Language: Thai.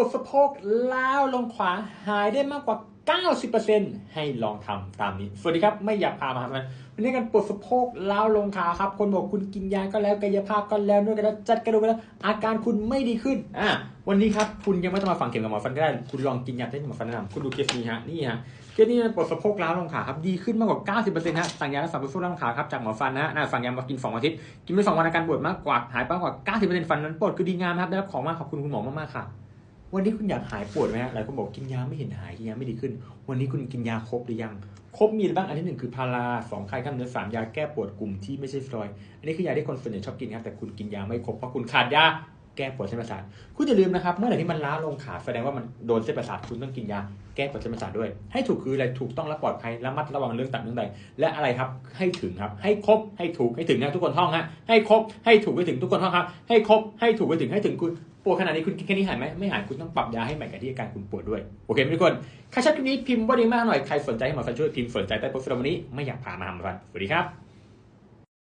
วดสะโพกล้าวลงขวาหายได้มากกว่า 90%ให้ลองทำตามนี้ สวัสดีครับ ไม่อยากพามาทำมันวันนี้กันปวดสะโพกล้าวลงขาครับ คนบอกคุณกินยาก็แล้วกายภาพก็แล้วนวดก็แล้วจัดกระดูกก็แล้วอาการคุณไม่ดีขึ้นอะวันนี้ครับคุณยังไม่ต้องมาฟังเข็มกับหมอฟันก็ได้ คุณลองกินยาที่หมอฟันแนะนำคุณดูเคสนี้ฮะนี่ฮะเคสนี้มันปวดสะโพกล้าวลงขาครับดีขึ้นมากกว่า 90%ฮะสั่งยารักษาปวดสะโพกล้าวลงขาครับจากหมอฟันนะฮะน่ะสั่งยามากินสองอาทิตย์กินไปสองวันอาการปวดมากกว่าหายไปกกว่า 90%ฟันนั้นปวดคือดีงามครับได้รับของมากขอบคุณคุณหมอมากๆค่ะ วันนี้คุณอยากหายปวดไหมฮะหลายคนบอกกินยาไม่เห็นหายกินยาไม่ดีขึ้น วันนี้คุณกินยาครบหรือยัง ครบมีอะไรบ้างอันที่หนึ่งคือพาราสองคลายกล้ามเนื้อสามยาแก้ปวดกลุ่มที่ไม่ใช่สเตียรอย อันนี้คือยาที่คนส่วนใหญ่ชอบกินครับแต่คุณกินยาไม่ครบเพราะคุณขาดยา แก้ปวดเส้นประสาท คุณอย่าลืมนะครับ เมื่อไหร่ที่มันล้าลงขาแสดงว่ามันโดนเส้นประสาท คุณต้องกินยาแก้ปวดเส้นประสาทด้วย ให้ถูกคืออะไร ถูกต้องและปลอดภัย ระมัดระวังเรื่องตับเรื่องใด และอะไรครับ ให้ถึงครับ ให้ครบ ให้ถูก ให้ถึงนะทุกคนท่องฮะ ให้ครบ ให้ถูกให้ถึงทุกคนท่องครับ ให้ครบ ให้ถูกให้ถึง ให้ถึงคุณปวดขนาดนี้คุณกินแค่นี้หายไหมไม่หาย คุณต้องปรับยาให้ใหม่กับที่อาการคุณปวดด้วย โอเคไหมทุกคน ใครชอบคลิปนี้พิมพ์ว่าดีมากหน่อย ใครสนใจให้หมอฟันช่วยพิมพ์สนใจใต้โพสต์วันนี้ ไม่อยากพามาทำฟันสวัสดีครับ